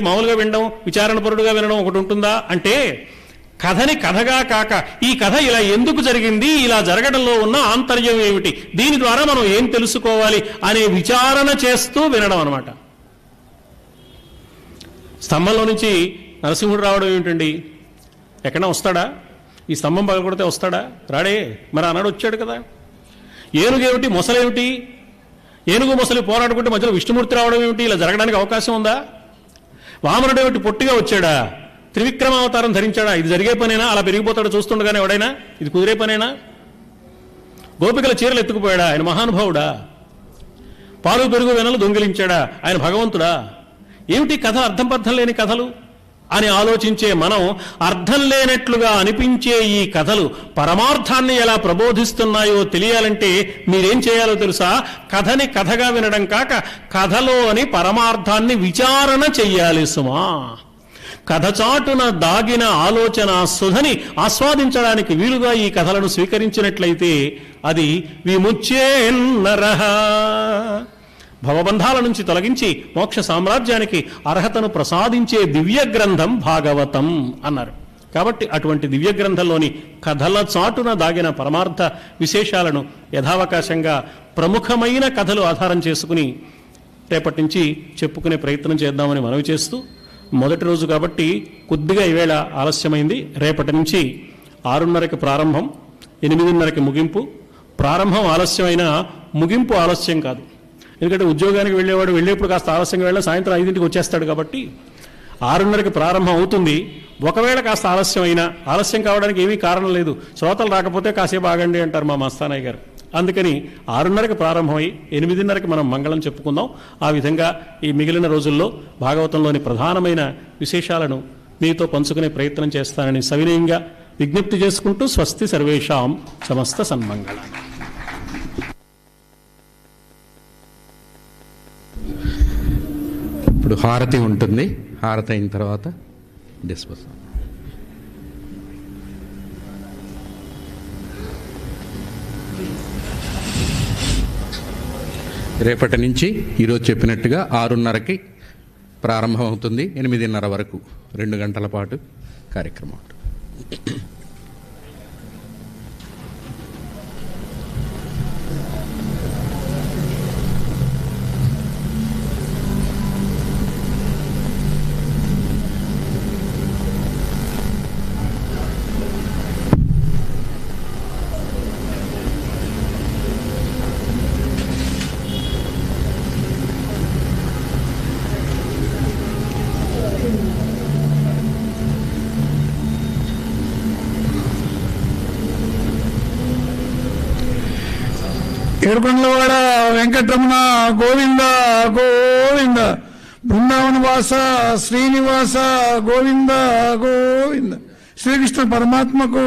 మామూలుగా వినడం విచారణపరుడుగా వినడం ఒకటి ఉంటుందా? అంటే కథని కథగా కాక ఈ కథ ఇలా ఎందుకు జరిగింది ఇలా జరగడంలో ఉన్న ఆంతర్యం ఏమిటి? దీని ద్వారా మనం ఏం తెలుసుకోవాలి అనే విచారణ చేస్తూ వినడం అనమాట స్తంభంలో నుంచి నరసింహుడు రావడం ఏమిటండి? ఎక్కడ వస్తాడా? ఈ స్తంభం పగలగొడితే వస్తాడా? రాడే మరి అన్నాడు వచ్చాడు కదా. ఏనుగేమిటి? మొసలేమిటి? ఏనుగు మొసలి పోరాడుకుంటే మధ్యలో విష్ణుమూర్తి రావడం ఏమిటి? ఇలా జరగడానికి అవకాశం ఉందా? వామనుడు ఏమిటి పొట్టిగా వచ్చాడా? త్రివిక్రమావతారం ధరించాడా? ఇది జరిగే పనేనా? అలా పెరిగిపోతాడు చూస్తుండగానే ఎవడైనా? ఇది కుదిరే పనేనా? గోపికల చీరలు ఎత్తుకుపోయాడా? ఆయన మహానుభావుడా? పాలు పెరుగు వెనలు దొంగిలించాడా? ఆయన భగవంతుడా? ఏమిటి కథ? అర్థం పర్థం లేని కథలు? అని ఆలోచించే మనం అర్థం లేనట్లుగా అనిపించే ఈ కథలు పరమార్థాన్ని ఎలా ప్రబోధిస్తున్నాయో తెలియాలంటే మీరేం చేయాలో తెలుసా? కథని కథగా వినడం కాక కథలోని పరమార్థాన్ని విచారణ చెయ్యాలి సుమా. కథచాటున దాగిన ఆలోచన సుధని ఆస్వాదించడానికి వీలుగా ఈ కథలను స్వీకరించినట్లయితే అది విముచ్చేన్నరహ. భవబంధాల నుంచి తొలగించి మోక్ష సామ్రాజ్యానికి అర్హతను ప్రసాదించే దివ్య గ్రంథం భాగవతం అన్నారు. కాబట్టి అటువంటి దివ్య గ్రంథంలోని కథల చాటున దాగిన పరమార్థ విశేషాలను యథావకాశంగా ప్రముఖమైన కథలు ఆధారం చేసుకుని రేపటి నుంచి చెప్పుకునే ప్రయత్నం చేద్దామని మనవి చేస్తూ మొదటి రోజు కాబట్టి కొద్దిగా ఈవేళ ఆలస్యమైంది. రేపటి నుంచి ఆరున్నరకి ప్రారంభం ఎనిమిదిన్నరకి ముగింపు. ప్రారంభం ఆలస్యమైన ముగింపు ఆలస్యం కాదు. ఎందుకంటే ఉద్యోగానికి వెళ్ళేవాడు వెళ్ళేప్పుడు కాస్త ఆలస్యంగా వెళ్ళి సాయంత్రం ఐదింటికి వచ్చేస్తాడు కాబట్టి ఆరున్నరకి ప్రారంభం అవుతుంది. ఒకవేళ కాస్త ఆలస్యం అయినా ఆలస్యం కావడానికి ఏమీ కారణం లేదు. శ్రోతలు రాకపోతే కాసేపు ఆగండి అంటారు మా మస్తానయ్య గారు. అందుకని ఆరున్నరకి ప్రారంభమై ఎనిమిదిన్నరకి మనం మంగళం చెప్పుకుందాం. ఆ విధంగా ఈ మిగిలిన రోజుల్లో భాగవతంలోని ప్రధానమైన విశేషాలను మీతో పంచుకునే ప్రయత్నం చేస్తానని సవినయంగా విజ్ఞప్తి చేసుకుంటూ స్వస్తి సర్వేషాం సమస్త సన్మంగళం. ఇప్పుడు హారతి ఉంటుంది. హారతి అయిన తర్వాత డిస్పోజ్ రేపటి నుంచి ఈరోజు చెప్పినట్టుగా ఆరున్నరకి ప్రారంభమవుతుంది. ఎనిమిదిన్నర వరకు రెండు గంటల పాటు కార్యక్రమం. ఏడుకొండలవాడ వెంకటరమణ గోవింద గోవింద. బృందావన వాస శ్రీనివాస గోవింద గోవింద. శ్రీకృష్ణ పరమాత్మకు.